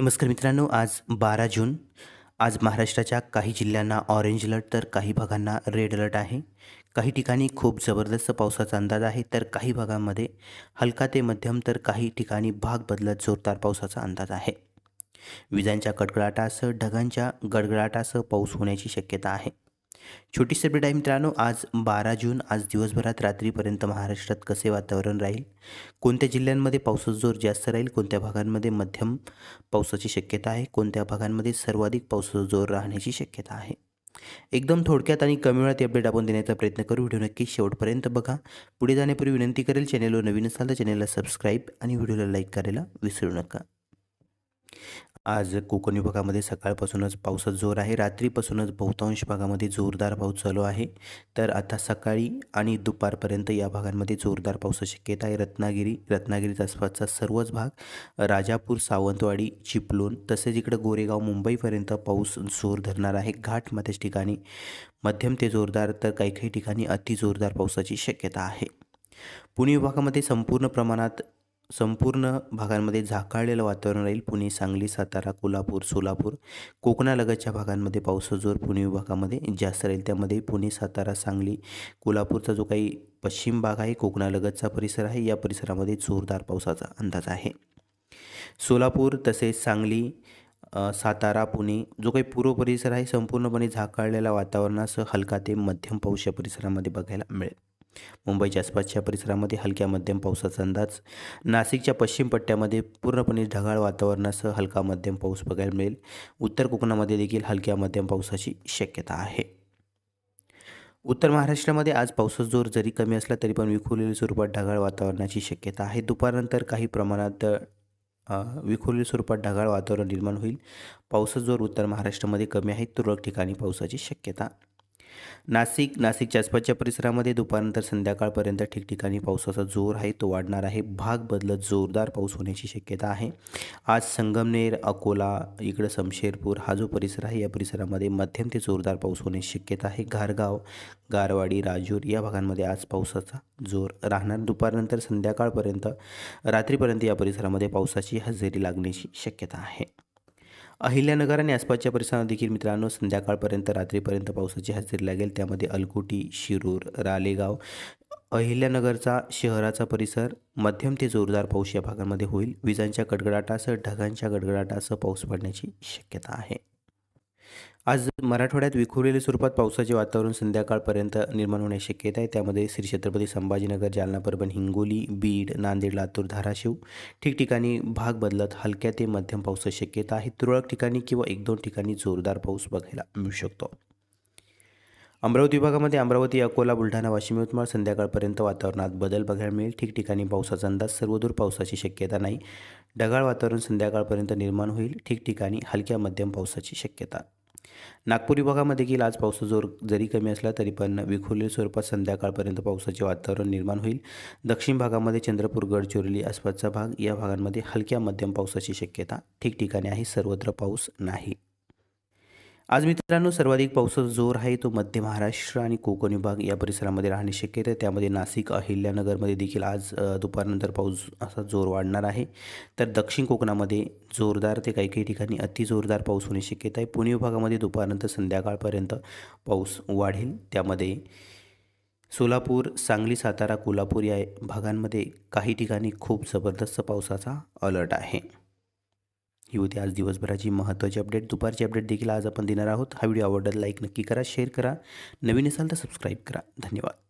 नमस्कार मित्रांनो आज बारा जून. आज महाराष्ट्राच्या काही जिल्ह्यांना ऑरेंज अलर्ट तर काही भागांना रेड अलर्ट आहे. काही ठिकाणी खूप जबरदस्त पावसाचा अंदाज आहे तर काही भागांमध्ये हलका ते मध्यम तर काही ठिकाणी भाग बदलत जोरदार पावसाचा अंदाज आहे. विजांच्या कडकडाटासह ढगांच्या गडगडाटासह पाऊस होण्याची शक्यता आहे. छोटी अपडेट आहे मित्रांनो आज बारा जून आज दिवसभरात रात्रीपर्यंत महाराष्ट्रात कसे वातावरण राहील? कोणत्या जिल्ह्यांमध्ये पावसाचा जोर जास्त राहील? कोणत्या भागांमध्ये मध्यम पावसाची शक्यता आहे? कोणत्या भागांमध्ये सर्वाधिक पावसाचा जोर राहण्याची शक्यता आहे? एकदम थोडक्यात आणि कमी वेळात अपडेट आपण देण्याचा प्रयत्न करू. व्हिडिओ नक्की शेवटपर्यंत बघा. पुढे जाण्यापूर्वी विनंती करेल चॅनेलवर नवीन असाल तर चॅनेलला सबस्क्राईब आणि व्हिडिओला लाईक करायला विसरू नका. आज कोकण विभागामध्ये सकाळपासूनच पावसात जोर आहे. रात्रीपासूनच बहुतांश भागामध्ये जोरदार पाऊस चालू आहे. तर आता सकाळी आणि दुपारपर्यंत या भागांमध्ये जोरदार पावसाची शक्यता आहे. रत्नागिरी रत्नागिरीच्या आसपासचा सर्वच भाग राजापूर सावंतवाडी चिपलून तसेच इकडं गोरेगाव मुंबईपर्यंत पाऊस जोर धरणार आहे. घाटमध्येच ठिकाणी मध्यम ते जोरदार तर काही काही ठिकाणी अति जोरदार पावसाची शक्यता आहे. पुणे विभागामध्ये संपूर्ण प्रमाणात संपूर्ण भागांमध्ये झाकाळलेलं वातावरण राहील. पुणे सांगली सातारा कोल्हापूर सोलापूर कोकणालगतच्या भागांमध्ये पावसाचा जोर पुणे विभागामध्ये जास्त राहील. त्यामध्ये पुणे सातारा सांगली कोल्हापूरचा जो काही पश्चिम भाग आहे कोकणालगतचा परिसर आहे या परिसरामध्ये जोरदार पावसाचा अंदाज आहे. सोलापूर तसेच सांगली सातारा पुणे जो काही पूर्व परिसर आहे संपूर्णपणे झाकाळलेल्या वातावरणासह हलका ते मध्यम पाऊस या परिसरामध्ये बघायला मिळेल. मुंबईच्या आसपासच्या परिसरामध्ये हलक्या मध्यम पावसाचा अंदाज. नाशिकच्या पश्चिम पट्ट्यामध्ये पूर्णपणे ढगाळ वातावरणासह हलका मध्यम पाऊस बघायला मिळेल. उत्तर कोकणामध्ये देखील हलक्या मध्यम पावसाची शक्यता आहे. उत्तर महाराष्ट्रामध्ये आज पावसाचा जोर जरी कमी असला तरी पण विखुरलेल्या स्वरूपात ढगाळ वातावरणाची शक्यता आहे. दुपारनंतर काही प्रमाणात विखुरलेल्या स्वरूपात ढगाळ वातावरण निर्माण होईल. पावसाचा जोर उत्तर महाराष्ट्रामध्ये कमी आहे. तुरळक ठिकाणी पावसाची शक्यता नाशिक नाशिकच्या आसपासच्या परिसरामध्ये दुपारनंतर संध्याकाळपर्यंत ठिकठिकाणी पावसाचा जोर आहे तो वाढणार आहे. भाग बदलत जोरदार पाऊस होण्याची शक्यता आहे. आज संगमनेर अकोला इकडं समशेरपूर हा जो परिसर आहे या परिसरामध्ये मध्यम ते जोरदार पाऊस होण्याची शक्यता आहे. घारगाव गारवाडी राजूर या भागांमध्ये आज पावसाचा जोर राहणार. दुपारनंतर संध्याकाळपर्यंत रात्रीपर्यंत या परिसरामध्ये पावसाची हजेरी लागण्याची शक्यता आहे. अहिल्यानगर आणि आसपासच्या परिसरात देखील मित्रांनो संध्याकाळपर्यंत रात्रीपर्यंत पावसाची हजेरी लागेल. त्यामध्ये अलकुटी शिरूर रालेगाव अहिल्यानगरचा शहराचा परिसर मध्यम ते जोरदार पाऊस या भागांमध्ये होईल. विजांच्या कडकडाटासह ढगांच्या गडगडाटासह पाऊस पडण्याची शक्यता आहे. आज मराठवाड्यात विखुरलेल्या स्वरूपात पावसाचे वातावरण संध्याकाळपर्यंत निर्माण होण्याची शक्यता आहे. त्यामध्ये श्री छत्रपती संभाजीनगर जालना परभणी हिंगोली बीड नांदेड लातूर धाराशिव ठिकठिकाणी भाग बदलत हलक्या ते मध्यम पावसाची शक्यता आहे. तुरळक ठिकाणी किंवा एक दोन ठिकाणी जोरदार पाऊस बघायला मिळू शकतो. अमरावती विभागामध्ये अमरावती अकोला बुलढाणा वाशिम यवतमाळ संध्याकाळपर्यंत वातावरणात बदल बघायला मिळेल. ठिकठिकाणी पावसाचा अंदाज सर्वदूर पावसाची शक्यता नाही. ढगाळ वातावरण संध्याकाळपर्यंत निर्माण होईल. ठिकठिकाणी हलक्या मध्यम पावसाची शक्यता नागपूर विभागामध्ये देखील आज पावसाचा जोर जरी कमी असला तरी पण विखुरलेल्या स्वरूपात संध्याकाळपर्यंत पावसाचे वातावरण निर्माण होईल. दक्षिण भागामध्ये चंद्रपूर गडचिरोली आसपासचा भाग या भागांमध्ये हलक्या मध्यम पावसाची शक्यता ठिकठिकाणी आहे. सर्वत्र पाऊस नाही. आज मित्रांनो सर्वाधिक पावसाचा जोर आहे तो मध्य महाराष्ट्र आणि कोकण विभाग या परिसरामध्ये राहणे शक्यता आहे. त्यामध्ये नाशिक अहिल्यानगरमध्ये देखील आज दुपारनंतर पाऊस असा जोर वाढणार आहे. तर दक्षिण कोकणामध्ये जोरदार ते काही काही ठिकाणी अति जोरदार पाऊस होण्याची शक्यता आहे. पुणे विभागामध्ये दुपारनंतर संध्याकाळपर्यंत पाऊस वाढेल. त्यामध्ये सोलापूर सांगली सातारा कोल्हापूर या भागांमध्ये काही ठिकाणी खूप जबरदस्त पावसाचा अलर्ट आहे. ही होती आज दिवसभराची महत्त्वाची अपडेट. दुपारची अपडेट देखील आज आपण देणार आहोत. हा व्हिडिओ आवडला लाईक नक्की करा शेअर करा. नवीन असाल तर सबस्क्राईब करा. धन्यवाद.